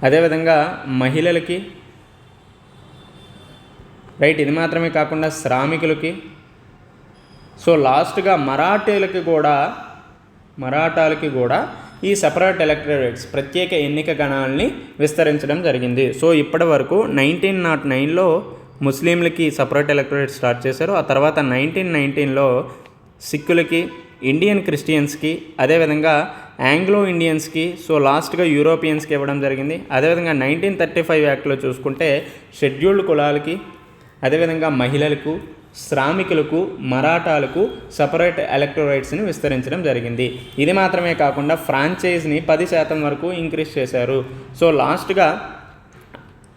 అదేవిధంగా మహిళలకి రైట్ ఇది మాత్రమే కాకుండా శ్రామికులకి. సో లాస్ట్గా మరాఠీలకి కూడా మరాఠాలకి కూడా ఈ సపరేట్ ఎలక్టరేట్స్ ప్రత్యేక ఎన్నిక గణాలని విస్తరించడం జరిగింది. సో ఇప్పటి వరకు నైన్టీన్ నాట్ నైన్లో ముస్లింలకి సపరేట్ ఎలక్టరేట్ స్టార్ట్ చేశారు. ఆ తర్వాత నైన్టీన్ నైన్టీన్లో సిక్కులకి ఇండియన్ క్రిస్టియన్స్కి అదేవిధంగా ఆంగ్లో ఇండియన్స్కి సో లాస్ట్గా యూరోపియన్స్కి ఇవ్వడం జరిగింది. అదేవిధంగా నైన్టీన్ థర్టీ ఫైవ్ యాక్ట్లో చూసుకుంటే షెడ్యూల్డ్ కులాలకి అదేవిధంగా మహిళలకు శ్రామికులకు మరాఠాలకు సపరేట్ ఎలక్టోరైట్స్ని విస్తరించడం జరిగింది. ఇది మాత్రమే కాకుండా ఫ్రాంచైజ్ని పది శాతం వరకు ఇంక్రీజ్ చేశారు. సో లాస్ట్గా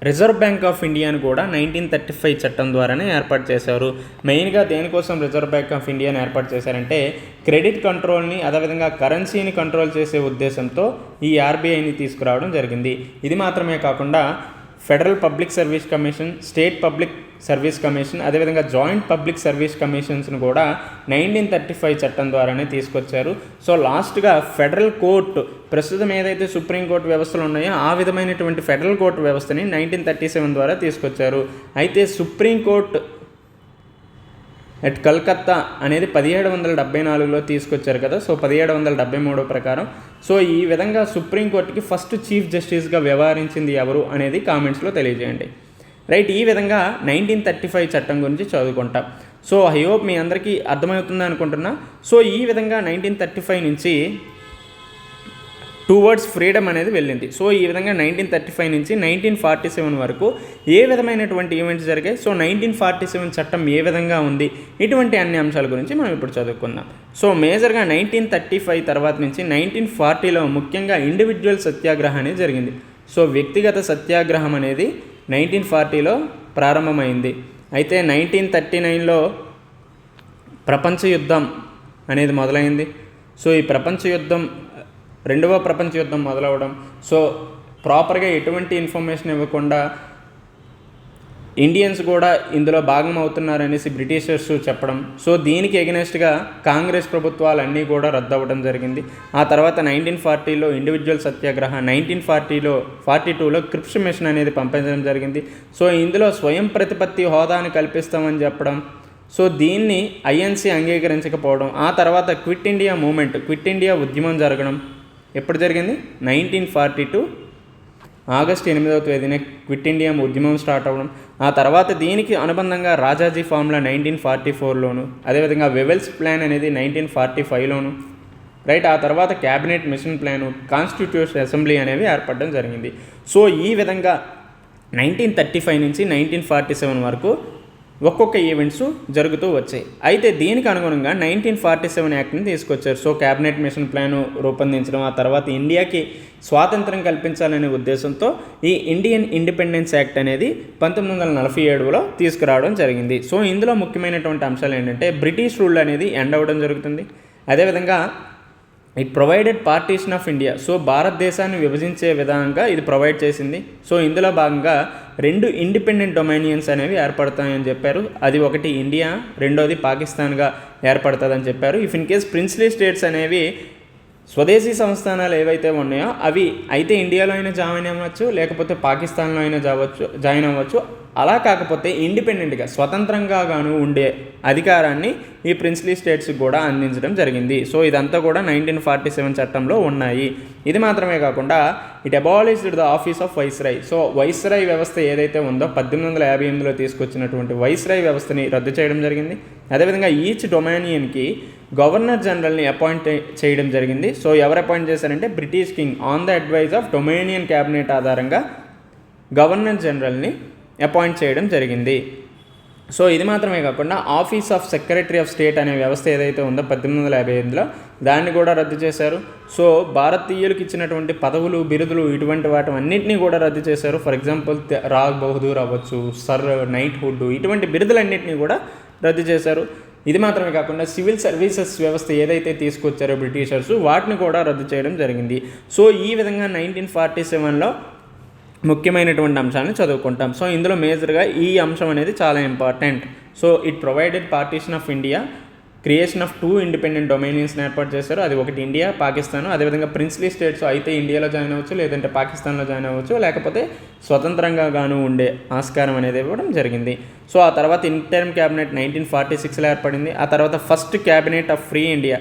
రిజర్వ్ బ్యాంక్ ఆఫ్ ఇండియాను కూడా నైన్టీన్ థర్టీ ఫైవ్ చట్టం ద్వారానే ఏర్పాటు చేశారు. మెయిన్గా దేనికోసం రిజర్వ్ బ్యాంక్ ఆఫ్ ఇండియాను ఏర్పాటు చేశారంటే క్రెడిట్ కంట్రోల్ని అదేవిధంగా కరెన్సీని కంట్రోల్ చేసే ఉద్దేశంతో ఈ ఆర్బీఐని తీసుకురావడం జరిగింది. ఇది మాత్రమే కాకుండా federal public service commission state public service commission అదేవిధంగా జాయింట్ పబ్లిక్ సర్వీస్ కమిషన్స్ను కూడా నైన్టీన్ థర్టీ ఫైవ్ చట్టం ద్వారానే తీసుకొచ్చారు. సో లాస్ట్గా ఫెడరల్ కోర్టు ప్రస్తుతం ఏదైతే సుప్రీంకోర్టు వ్యవస్థలు ఉన్నాయో ఆ విధమైనటువంటి ఫెడరల్ కోర్టు వ్యవస్థని నైన్టీన్ థర్టీ సెవెన్ ద్వారా తీసుకొచ్చారు. అయితే సుప్రీంకోర్టు అట్ కల్కత్తా అనేది పదిహేడు వందల డెబ్బై నాలుగులో తీసుకొచ్చారు కదా. సో పదిహేడు వందల డెబ్బై మూడు ప్రకారం. సో ఈ విధంగా సుప్రీంకోర్టుకి ఫస్ట్ చీఫ్ జస్టిస్గా వ్యవహరించింది ఎవరు అనేది కామెంట్స్లో తెలియజేయండి. రైట్ ఈ విధంగా నైన్టీన్ థర్టీ ఫైవ్ చట్టం గురించి చదువుకుంటాం. సో ఐ హోప్ మీ అందరికీ అర్థమవుతుంది అనుకుంటున్నా సో ఈ విధంగా నైన్టీన్ థర్టీ ఫైవ్ నుంచి టువర్డ్స్ ఫ్రీడమ్ అనేది వెళ్ళింది. సో ఈ విధంగా నైన్టీన్ థర్టీ ఫైవ్ నుంచి నైన్టీన్ ఫార్టీ సెవెన్ వరకు ఏ విధమైనటువంటి ఈవెంట్స్ జరిగాయి? సో నైన్టీన్ ఫార్టీ సెవెన్ చట్టం ఏ విధంగా ఉంది? ఇటువంటి అన్ని అంశాల గురించి మనం ఇప్పుడు చదువుకుందాం. సో మేజర్గా నైన్టీన్ థర్టీ ఫైవ్ తర్వాత నుంచి నైన్టీన్ ఫార్టీలో ముఖ్యంగా ఇండివిజువల్ సత్యాగ్రహం అనేది జరిగింది. సో వ్యక్తిగత సత్యాగ్రహం అనేది నైన్టీన్ ఫార్టీలో ప్రారంభమైంది. అయితే నైన్టీన్ థర్టీ నైన్లో ప్రపంచ యుద్ధం అనేది మొదలైంది. సో ఈ ప్రపంచ యుద్ధం రెండవ ప్రపంచ యుద్ధం మొదలవడం. సో ప్రాపర్గా ఎటువంటి ఇన్ఫర్మేషన్ ఇవ్వకుండా ఇండియన్స్ కూడా ఇందులో భాగం అవుతున్నారనేసి బ్రిటిషర్స్ చెప్పడం. సో దీనికి ఎగనెస్ట్గా కాంగ్రెస్ ప్రభుత్వాలన్నీ కూడా రద్దు అవ్వడం జరిగింది. ఆ తర్వాత నైన్టీన్ ఫార్టీలో ఇండివిజువల్ సత్యాగ్రహ నైన్టీన్ ఫార్టీలో ఫార్టీ టూలో క్రిప్స్ మిషన్ అనేది పంపించడం జరిగింది. సో ఇందులో స్వయం ప్రతిపత్తి హోదాని కల్పిస్తామని చెప్పడం. సో దీన్ని ఐఎన్సీ అంగీకరించకపోవడం. ఆ తర్వాత quit India movement quit India ఉద్యమం జరగడం. ఎప్పుడు జరిగింది? నైన్టీన్ ఫార్టీ టూ ఆగస్ట్ ఎనిమిదవ తేదీన క్విట్ ఇండియా ఉద్యమం స్టార్ట్ అవ్వడం. ఆ తర్వాత దీనికి అనుబంధంగా రాజాజీ ఫార్ములా నైన్టీన్ ఫార్టీ ఫోర్లోను అదేవిధంగా వెవెల్స్ ప్లాన్ అనేది నైన్టీన్ ఫార్టీ ఫైవ్లోను రైట్? ఆ తర్వాత cabinet mission plan constitution assembly అనేవి ఏర్పడడం జరిగింది. సో ఈ విధంగా నైన్టీన్ థర్టీ ఫైవ్ నుంచి నైన్టీన్ ఫార్టీ సెవెన్ వరకు ఒక్కొక్క ఈవెంట్స్ జరుగుతూ వచ్చాయి. అయితే దీనికి అనుగుణంగా నైన్టీన్ ఫార్టీ సెవెన్ యాక్ట్ని తీసుకొచ్చారు. సో క్యాబినెట్ మిషన్ ప్లాన్ రూపొందించడం ఆ తర్వాత ఇండియాకి స్వాతంత్రం కల్పించాలనే ఉద్దేశంతో ఈ ఇండియన్ ఇండిపెండెన్స్ యాక్ట్ అనేది పంతొమ్మిది వందల నలభై ఏడులో తీసుకురావడం జరిగింది. సో ఇందులో ముఖ్యమైనటువంటి అంశాలు ఏంటంటే బ్రిటిష్ రూల్ అనేది ఎండ్ అవ్వడం జరుగుతుంది. అదేవిధంగా it provided partition of India so భారతదేశాన్ని విభజించే విధానంగా ఇది ప్రొవైడ్ చేసింది. సో ఇందులో భాగంగా రెండు ఇండిపెండెంట్ డొమైనియన్స్ అనేవి ఏర్పడతాయని చెప్పారు. అది ఒకటి ఇండియా రెండోది పాకిస్తాన్గా ఏర్పడుతుందని చెప్పారు. If in case princely states అనేవి స్వదేశీ సంస్థానాలు ఏవైతే ఉన్నాయో అవి అయితే ఇండియాలో అయినా జాయిన్ అవ్వచ్చు లేకపోతే పాకిస్తాన్లో అయినా జావచ్చు జాయిన్ అవ్వచ్చు. అలా కాకపోతే ఇండిపెండెంట్గా స్వతంత్రంగా గాను ఉండే అధికారాన్ని ఈ ప్రిన్స్లీ స్టేట్స్కి కూడా అందించడం జరిగింది. సో ఇదంతా కూడా నైన్టీన్ ఫార్టీ సెవెన్ చట్టంలో ఉన్నాయి. ఇది మాత్రమే కాకుండా it abolished the office of viceroy so viceroy వ్యవస్థ ఏదైతే ఉందో పద్దెనిమిది వందల యాభై ఎనిమిదిలో తీసుకొచ్చినటువంటి వైస్రాయ్ వ్యవస్థని రద్దు చేయడం జరిగింది. అదేవిధంగా ఈచ్ డొమానియన్కి గవర్నర్ జనరల్ని అపాయింట్ చేయడం జరిగింది. సో ఎవరు అపాయింట్ చేశారంటే British king on the advice of dominion cabinet ఆధారంగా గవర్నర్ జనరల్ని అపాయింట్ చేయడం జరిగింది. సో ఇది మాత్రమే కాకుండా office of secretary of state అనే వ్యవస్థ ఏదైతే ఉందో పద్దెనిమిది వందల యాభై ఎనిమిదిలో దాన్ని కూడా రద్దు చేశారు. సో భారతీయులకు ఇచ్చినటువంటి పదవులు బిరుదులు ఇటువంటి వాటి అన్నింటినీ కూడా రద్దు చేశారు. ఫర్ ఎగ్జాంపుల్ రాగ్ బహదూర్ అవ్వచ్చు సర్ నైట్ హుడ్ ఇటువంటి బిరుదులన్నింటినీ కూడా రద్దు చేశారు. ఇది మాత్రమే కాకుండా సివిల్ సర్వీసెస్ వ్యవస్థ ఏదైతే తీసుకొచ్చారో బ్రిటిషర్స్ వాటిని కూడా రద్దు చేయడం జరిగింది. సో ఈ విధంగా నైన్టీన్ ఫార్టీ సెవెన్లో ముఖ్యమైనటువంటి అంశాన్ని చదువుకుంటాం. సో ఇందులో మేజర్గా ఈ అంశం అనేది చాలా important so it provided partition of India creation of two independent డొమైనియన్స్ని ఏర్పాటు చేశారు. అది ఒకటి ఇండియా పాకిస్తాన్. అదేవిధంగా ప్రిన్స్లీ స్టేట్స్ అయితే ఇండియాలో జాయిన్ అవ్వచ్చు లేదంటే పాకిస్తాన్లో జాయిన్ అవ్వచ్చు లేకపోతే స్వతంత్రంగా గాను ఉండే ఆస్కారం అనేది ఇవ్వడం జరిగింది. సో ఆ తర్వాత ఇంటర్మ్ క్యాబినెట్ నైన్టీన్ ఫార్టీ సిక్స్లో ఏర్పడింది. ఆ తర్వాత first cabinet of free India.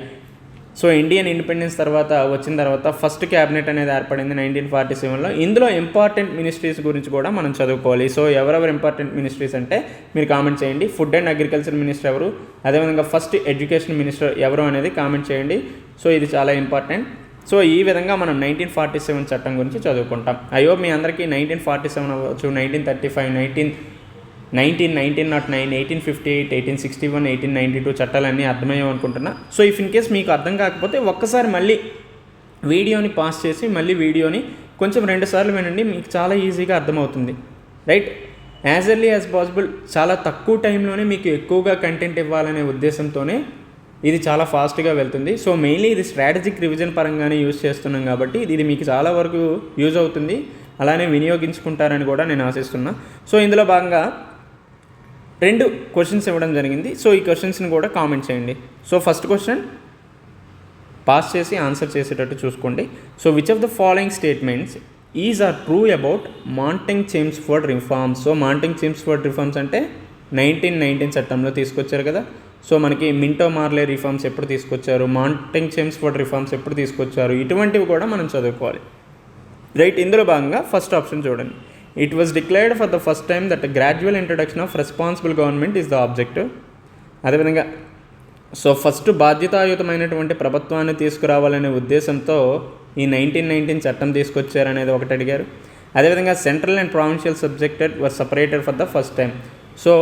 So Indian independence తర్వాత వచ్చిన తర్వాత ఫస్ట్ క్యాబినెట్ అనేది ఏర్పడింది నైన్టీన్ ఫార్టీ సెవెన్లో ఇందులో ఇంపార్టెంట్ మినిస్ట్రీస్ గురించి కూడా మనం చదువుకోవాలి. సో ఎవరెవరు ఇంపార్టెంట్ మినిస్ట్రీస్ అంటే మీరు కామెంట్ చేయండి. ఫుడ్ అండ్ అగ్రికల్చర్ మినిస్టర్ ఎవరు? అదేవిధంగా ఫస్ట్ ఎడ్యుకేషన్ మినిస్టర్ ఎవరు అనేది కామెంట్ చేయండి. సో ఇది చాలా ఇంపార్టెంట్ సో ఈ విధంగా మనం నైన్టీన్ ఫార్టీ సెవెన్ చట్టం గురించి చదువుకుంటాం. అయ్యో మీ అందరికీ నైన్టీన్ ఫార్టీ సెవెన్ అవ్వచ్చు nineteen thirty five nineteen nineteen nineteen nought nine eighteen fifty eight eighteen sixty one eighteen ninety two చట్టాలన్నీ అర్థమయ్యావు అనుకుంటున్నా సో ఇఫ్ ఇన్ కేస్ మీకు అర్థం కాకపోతే ఒక్కసారి మళ్ళీ వీడియోని పాస్ చేసి మళ్ళీ వీడియోని కొంచెం రెండు సార్లు వినండి మీకు చాలా ఈజీగా అర్థమవుతుంది. Right as early as possible చాలా తక్కువ టైంలోనే మీకు ఎక్కువగా కంటెంట్ ఇవ్వాలనే ఉద్దేశంతోనే ఇది చాలా ఫాస్ట్గా వెళ్తుంది. సో మెయిన్లీ ఇది స్ట్రాటజిక్ రివిజన్ పరంగానే యూజ్ చేస్తున్నాం కాబట్టి ఇది మీకు చాలా వరకు యూజ్ అవుతుంది. అలానే వినియోగించుకుంటారని కూడా నేను ఆశిస్తున్నా. సో ఇందులో భాగంగా రెండు క్వశ్చన్స్ ఇవ్వడం జరిగింది. సో ఈ క్వశ్చన్స్ని కూడా కామెంట్ చేయండి. సో ఫస్ట్ క్వశ్చన్ పాస్ చేసి ఆన్సర్ చేసేటట్టు చూసుకోండి. So which of the following statements is are true about Montagu Chelmsford reforms so Montagu Chelmsford reforms అంటే నైన్టీన్ నైన్టీన్ చట్టంలో తీసుకొచ్చారు కదా. సో మనకి మింటో మార్లే రిఫార్మ్స్ ఎప్పుడు తీసుకొచ్చారు? మాంటింగ్ చేమ్స్ఫర్డ్ రిఫార్మ్స్ ఎప్పుడు తీసుకొచ్చారు? ఇటువంటివి కూడా మనం చదువుకోవాలి. రైట్ ఇందులో భాగంగా ఫస్ట్ ఆప్షన్ చూడండి. It was declared for the first time that gradual introduction of responsible government is the objective అదేవిధంగా సో ఫస్ట్ బాధ్యతాయుతమైనటువంటి ప్రభుత్వాన్ని తీసుకురావాలనే ఉద్దేశంతో ఈ నైన్టీన్ నైన్టీన్ చట్టం తీసుకొచ్చారనేది ఒకటి అడిగారు. అదేవిధంగా central and provincial subjected were separated for the first time so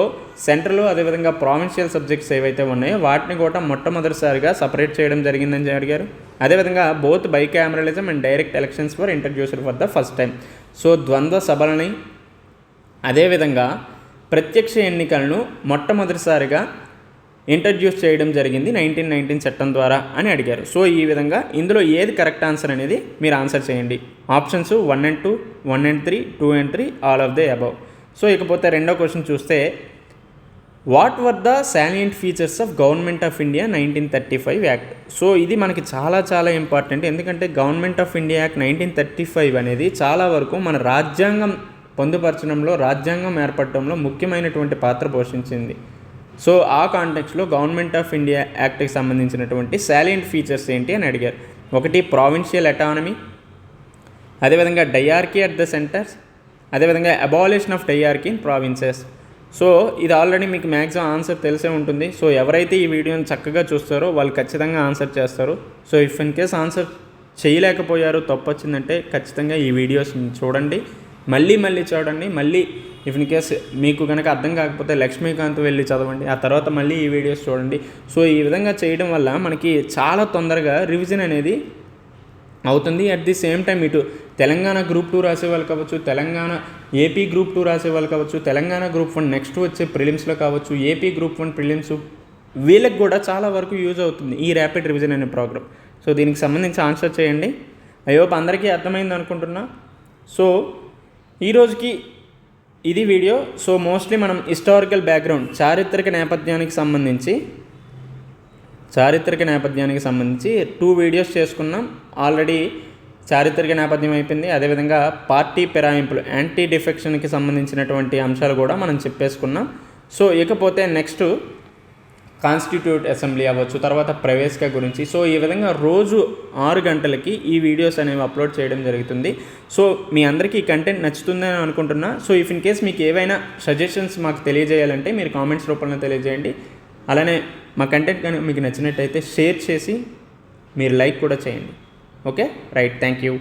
central అదేవిధంగా ప్రావిన్షియల్ సబ్జెక్ట్స్ ఏవైతే ఉన్నాయో వాటిని కూడా మొట్టమొదటిసారిగా సపరేట్ చేయడం జరిగిందని అడిగారు. అదేవిధంగా both bicameralism and direct elections for introduced for the first time so ద్వంద్వ సభలని అదేవిధంగా ప్రత్యక్ష ఎన్నికలను మొట్టమొదటిసారిగా ఇంట్రడ్యూస్ చేయడం జరిగింది నైన్టీన్ నైన్టీన్ చట్టం ద్వారా అని అడిగారు. సో ఈ విధంగా ఇందులో ఏది కరెక్ట్ ఆన్సర్ అనేది మీరు ఆన్సర్ చేయండి. Options one and two one and three two and three all of the above. So ఇకపోతే రెండో క్వశ్చన్ చూస్తే what were the salient features of government of India nineteen thirty five act so ఇది మనకి చాలా చాలా important ఎందుకంటే government of India act nineteen thirty five అనేది చాలా వరకు మన రాజ్యాంగం పొందుపరచడంలో రాజ్యాంగం ఏర్పడటంలో ముఖ్యమైనటువంటి పాత్ర పోషించింది. సో ఆ కాంటెక్స్లో గవర్నమెంట్ ఆఫ్ ఇండియా యాక్ట్కి సంబంధించినటువంటి సాలియంట్ ఫీచర్స్ ఏంటి అని అడిగారు. ఒకటి ప్రావిన్షియల్ ఎటానమీ అదేవిధంగా డయార్కీ అట్ ద సెంటర్స్ అదేవిధంగా abolition of dyarchy in provinces so ఇది ఆల్రెడీ మీకు మ్యాక్సిమం ఆన్సర్ తెలిసే ఉంటుంది. సో ఎవరైతే ఈ వీడియోని చక్కగా చూస్తారో వాళ్ళు ఖచ్చితంగా ఆన్సర్ చేస్తారు. So if in case answer చేయలేకపోయారు తప్పు వచ్చిందంటే ఖచ్చితంగా ఈ వీడియోస్ చూడండి. మళ్ళీ మళ్ళీ చూడండి. మళ్ళీ ఇఫ్ ఇన్ కేస్ మీకు కనుక అర్థం కాకపోతే లక్ష్మీకాంత్ వెళ్ళి చదవండి. ఆ తర్వాత మళ్ళీ ఈ వీడియోస్ చూడండి. సో ఈ విధంగా చేయడం వల్ల మనకి చాలా తొందరగా రివిజన్ అనేది అవుతుంది. అట్ ది సేమ్ టైం ఇటు తెలంగాణ గ్రూప్ టూ రాసే వాళ్ళు కావచ్చు తెలంగాణ ఏపీ గ్రూప్ టూ రాసే వాళ్ళు కావచ్చు తెలంగాణ గ్రూప్ వన్ నెక్స్ట్ వచ్చే ప్రిలిమ్స్లో కావచ్చు ఏపీ గ్రూప్ వన్ ప్రిలిమ్స్ వీళ్ళకి కూడా చాలా వరకు యూజ్ అవుతుంది ఈ ర్యాపిడ్ రివిజన్ అనే ప్రోగ్రామ్ సో దీనికి సంబంధించి ఆన్సర్ చేయండి. ఐ అందరికీ అర్థమైంది అనుకుంటున్నా. సో ఈ రోజుకి ఇది వీడియో సో మోస్ట్లీ మనం హిస్టారికల్ బ్యాక్గ్రౌండ్ చారిత్రక నేపథ్యానికి సంబంధించి చారిత్రక నేపథ్యానికి సంబంధించి టూ వీడియోస్ చేసుకున్నాం. ఆల్రెడీ చారిత్రక నేపథ్యం అయిపోయింది. అదేవిధంగా పార్టీ పిరాయింపులు యాంటీ డిఫెక్షన్కి సంబంధించినటువంటి అంశాలు కూడా మనం చెప్పేసుకున్నాం. సో ఇకపోతే నెక్స్ట్ కాన్స్టిట్యూట్ అసెంబ్లీ అవ్వచ్చు తర్వాత ప్రవేశిక గురించి. సో ఈ విధంగా రోజు ఆరు గంటలకి ఈ వీడియోస్ అనేవి అప్లోడ్ చేయడం జరుగుతుంది. సో మీ అందరికీ ఈ కంటెంట్ నచ్చుతుందని అనుకుంటున్నా. సో ఇఫ్ ఇన్ కేస్ మీకు ఏవైనా సజెషన్స్ మాకు తెలియజేయాలంటే మీరు కామెంట్స్ రూపంలో తెలియజేయండి. అలానే మా కంటెంట్ కనుక మీకు నచ్చినట్టయితే షేర్ చేసి మీరు లైక్ కూడా చేయండి. Okay right thank you